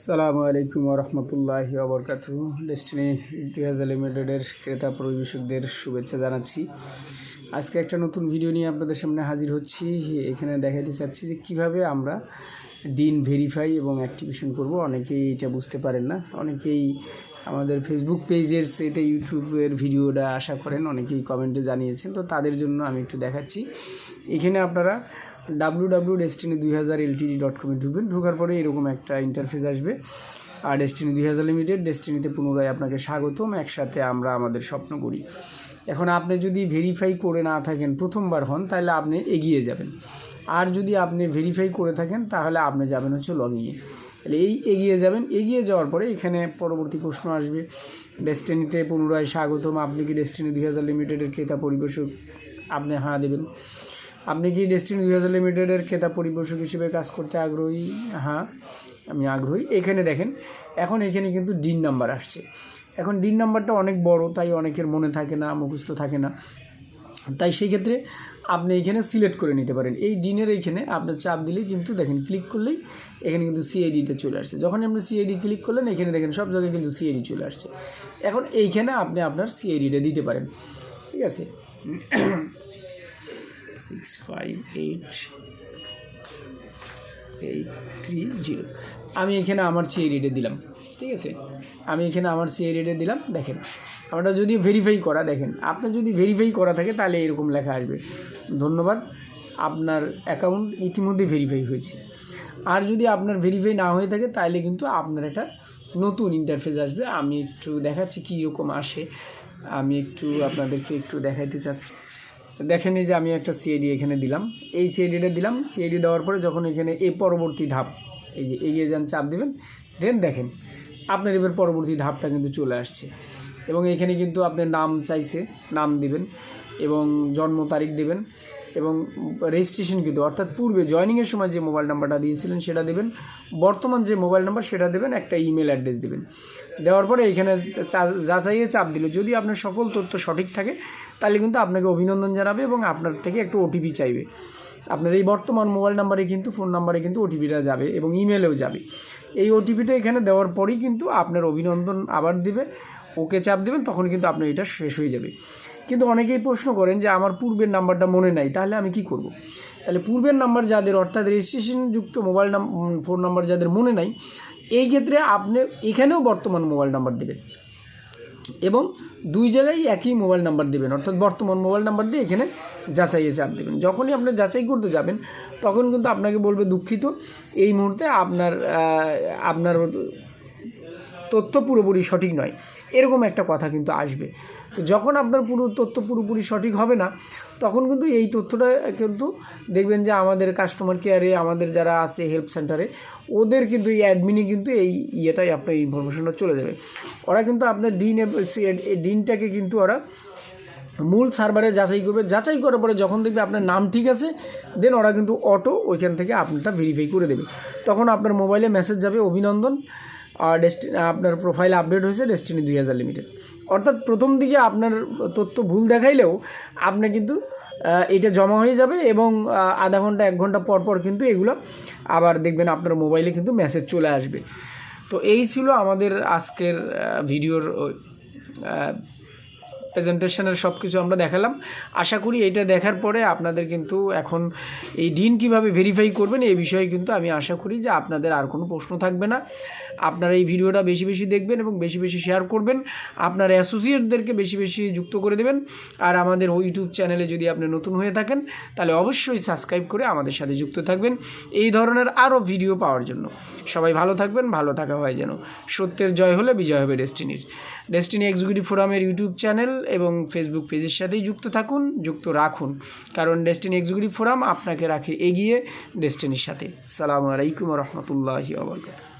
সালামু আলাইকুম রহমতুল্লাহ আবরকাত ডেস্টিনি ইতিহাস লিমিটেডের ক্রেতা পরিবেশকদের শুভেচ্ছা জানাচ্ছি। আজকে একটা নতুন ভিডিও নিয়ে আপনাদের সামনে হাজির হচ্ছি। এখানে দেখাতে চাচ্ছি যে কীভাবে আমরা ডিন ভেরিফাই এবং অ্যাক্টিভেশন করব। অনেকেই এটা বুঝতে পারেন না। অনেকেই আমাদের ফেসবুক পেজের সেতে ইউটিউবের ভিডিওটা আশা করেন। অনেকেই কমেন্টে জানিয়েছেন। তো তাদের জন্য আমি একটু দেখাচ্ছি। এখানে আপনারা ডাব্লু ডাব্লু ডেস্টিনি দুই হাজার এলটিডি ডট কমে ঢুকবেন। ঢোকার পরে এরকম একটা ইন্টারফেস আসবে। আর ডেস্টিনি দুই হাজার লিমিটেড ডেস্টিনিতে পুনরায় আপনাকে স্বাগতম। একসাথে আমরা আমাদের স্বপ্ন করি। এখন আপনি যদি ভেরিফাই করে না থাকেন, প্রথমবার হন, তাহলে আপনি এগিয়ে যাবেন। আর যদি আপনি ভেরিফাই করে থাকেন, তাহলে আপনি যাবেন হচ্ছে লগিংয়ে তাহলে এই এগিয়ে যাবেন। এগিয়ে যাওয়ার পরে এখানে পরবর্তী প্রশ্ন আসবে। ডেস্টিনিতে পুনরায় স্বাগতম। আপনি কি ডেস্টিনি দুই হাজার লিমিটেডের ক্রেতা পরিবেশক? আপনি হাঁ দেবেন। আপনি কি ডেস্টিন দুই হাজার লিমিটেডের ক্রেতা পরিবেশক হিসেবে কাজ করতে আগ্রহী হ্যাঁ আমি আগ্রহী। এখানে দেখেন, এখন এখানে কিন্তু ডিন নাম্বার আসছে। এখন ডিন নাম্বারটা অনেক বড়, তাই অনেকের মনে থাকে না, মুখস্থ থাকে না। তাই সেই ক্ষেত্রে আপনি এখানে সিলেক্ট করে নিতে পারেন। এই ডিনের এইখানে আপনার চাপ দিলেই কিন্তু দেখেন ক্লিক করলেই এখানে কিন্তু সিআইডিটা চলে আসছে। যখন আপনি সিআইডি ক্লিক করলেন, এখানে দেখেন সব জায়গায় কিন্তু সিআইডি চলে আসছে। এখন এইখানে আপনি আপনার সিআইডিটা দিতে পারেন। ঠিক আছে? Six five eight eight three zero আমি এখানে আমার সিআইডিটা দিলাম, ঠিক আছে? আমি এখানে আমার সিআইডিটা দিলাম, দেখেন। আমরা যদি ভেরিফাই করা, দেখেন, আপনার যদি ভেরিফাই করা থাকে, তাহলে এরকম লেখা আসবে। ধন্যবাদ, আপনার অ্যাকাউন্ট ইতিমধ্যে ভেরিফাই হয়েছে। আর যদি আপনার ভেরিফাই না হয়ে থাকে, তাহলে কিন্তু আপনার একটা নতুন ইন্টারফেস আসবে। আমি একটু দেখাচ্ছি কী রকম আসে। আমি একটু আপনাদেরকে একটু দেখাইতে চাচ্ছি। দেখেন এই যে আমি একটা সিআইডি এখানে দিলাম। এই সিআইডিটা দিলাম। সিআইডি দেওয়ার পরে যখন এখানে এই পরবর্তী ধাপ, এই যে এগিয়ে যান, চাপ দেবেন দেন দেখেন, আপনার এবার পরবর্তী ধাপটা কিন্তু চলে আসছে। এবং এখানে কিন্তু আপনার নাম চাইছে, নাম দিবেন এবং জন্ম তারিখ দেবেন এবং রেজিস্ট্রেশন কিন্তু, অর্থাৎ পূর্বে জয়নিংয়ের সময় যে মোবাইল নাম্বারটা দিয়েছিলেন, সেটা দেবেন। বর্তমান যে মোবাইল নাম্বার সেটা দেবেন, একটা ইমেল অ্যাড্রেস দেবেন। দেওয়ার পরে এখানে যাচাইয়ে চাপ দিলে, যদি আপনার সকল তথ্য সঠিক থাকে তাহলে কিন্তু আপনাকে অভিনন্দন জানাবে এবং আপনার থেকে একটু ওটিপি চাইবে। আপনার এই বর্তমান মোবাইল নাম্বারে কিন্তু ফোন নাম্বারে কিন্তু ওটিপিটা যাবে এবং ইমেলেও যাবে। এই ওটিপিটা এখানে দেওয়ার পরেই কিন্তু আপনার অভিনন্দন আবার দিবে, ওকে চাপ দেবেন, তখন কিন্তু আপনার এটা শেষ হয়ে যাবে। কিন্তু অনেকেই প্রশ্ন করেন যে, আমার পূর্বের নাম্বারটা মনে নাই, তাহলে আমি কি করব। তাহলে পূর্বের নাম্বার যাদের, অর্থাৎ রেজিস্ট্রেশনযুক্ত মোবাইল ফোন নাম্বার যাদের মনে নাই, এই ক্ষেত্রে আপনি এখানেও বর্তমান মোবাইল নাম্বার দেবেন। এবং দুই জায়গায় একই মোবাইল নাম্বার দেবেন। অর্থাৎ বর্তমান মোবাইল নাম্বার দিয়ে এখানে যাচাইয়ে চাপ দেবেন। যখনই আপনি যাচাই করতে যাবেন, তখন কিন্তু আপনাকে বলবে দুঃখিত। এই মুহূর্তে আপনার আপনার তথ্য পুরোপুরি সঠিক নয়। এরকম একটা কথা কিন্তু আসবে। তো যখন আপনার পুরো তথ্য পুরোপুরি সঠিক হবে না, তখন কিন্তু এই তথ্যটা কিন্তু দেখবেন যে আমাদের কাস্টমার কেয়ারে আমাদের যারা আছে হেল্প সেন্টারে ওদের কিন্তু এই অ্যাডমিনে কিন্তু এই ইয়েটাই, আপনার ইনফরমেশনটা চলে যাবে। ওরা কিন্তু আপনার ডিন ডিনটাকে কিন্তু ওরা মূল সার্ভারে যাচাই করবে। যাচাই করার পরে যখন দেখবে আপনার নাম ঠিক আছে দেন ওরা কিন্তু অটো ওইখান থেকে আপনারটা ভেরিফাই করে দেবে। তখন আপনার মোবাইলে মেসেজ যাবে, অভিনন্দন। ডেস্টি আপনার প্রোফাইল আপডেট হয়েছে ডেস্টিনি দুই হাজার লিমিটেড অর্থাৎ প্রথম দিকে আপনার তথ্য ভুল দেখাইলেও আপনি কিন্তু এটা জমা হয়ে যাবে এবং আধা ঘণ্টা, এক ঘণ্টা পর পর কিন্তু এগুলো আবার দেখবেন আপনার মোবাইলে কিন্তু মেসেজ চলে আসবে। তো এই ছিল আমাদের আজকের ভিডিওর প্রেজেন্টেশনের সব কিছু আমরা দেখালাম। আশা করি এটা দেখার পরে আপনাদের কিন্তু এখন এই ডিন কীভাবে ভেরিফাই করবেন এই বিষয়ে কিন্তু আমি আশা করি যে আপনাদের আর কোনো প্রশ্ন থাকবে না। আপনারা এই ভিডিওটা বেশি বেশি দেখবেন এবং বেশি বেশি শেয়ার করবেন। আপনার অ্যাসোসিয়েটদেরকে বেশি বেশি যুক্ত করে দেবেন। আর আমাদের ইউটিউব চ্যানেলে যদি আপনি নতুন হয়ে থাকেন, তাহলে অবশ্যই সাবস্ক্রাইব করে আমাদের সাথে যুক্ত থাকবেন। এই ধরনের আরও ভিডিও পাওয়ার জন্য। সবাই ভালো থাকবেন, ভালো থাকা হয় যেন। সত্যের জয় হলে বিজয় হবে ডেস্টিনির। ডেস্টিনি এক্সিকিউটিভ ফোরামের ইউটিউব চ্যানেল এবং ফেসবুক পেজের সাথেই যুক্ত থাকুন, যুক্ত রাখুন। কারণ ডেস্টিনি এক্সিকিউটিভ ফোরাম আপনাকে রাখে এগিয়ে ডেস্টিনির সাথে। সালামু আলাইকুম রহমতুল্লাহি আবরকাত